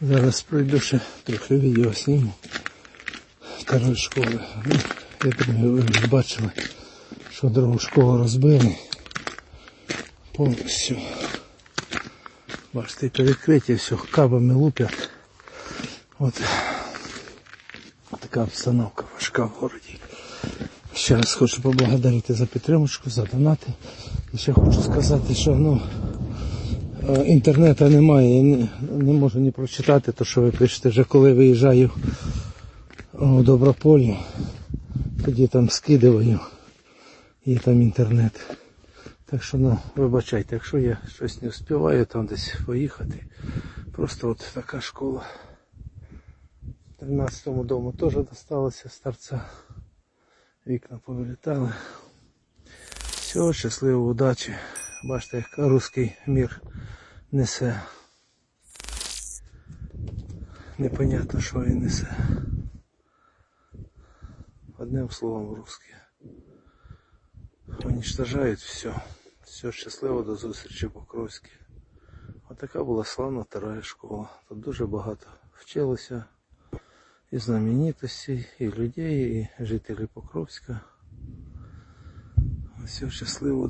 Зараз пройду ще трохи відео зніму старої школи. Ну, я думаю, ви вже бачили, що другу школу розбили повністю. Бачите, перекриття, все, кабами лупять. От така обстановка важка в городі. Ще раз хочу поблагодарити за підтримку, за донати. І ще хочу сказати, що ну, інтернету немає, я не, не можу ні прочитати те, що ви пишете, вже коли виїжджаю у Доброполі, тоді там скидаю, є там інтернет. Так що ну, вибачайте, якщо я щось не встигаю там десь поїхати. Просто от така школа. 13-му дому теж досталося з торця. Вікна повилітали. Всього щасливо, удачі. Бачите, як русський мір несе. Непонятно, що він несе. Одним словом, русський. Уничтожають все. Все щасливо до зустрічі Покровській. Отака була славна вторая школа. Тут дуже багато вчилося і знаменитостей, і людей, і жителів Покровська. Все щасливо.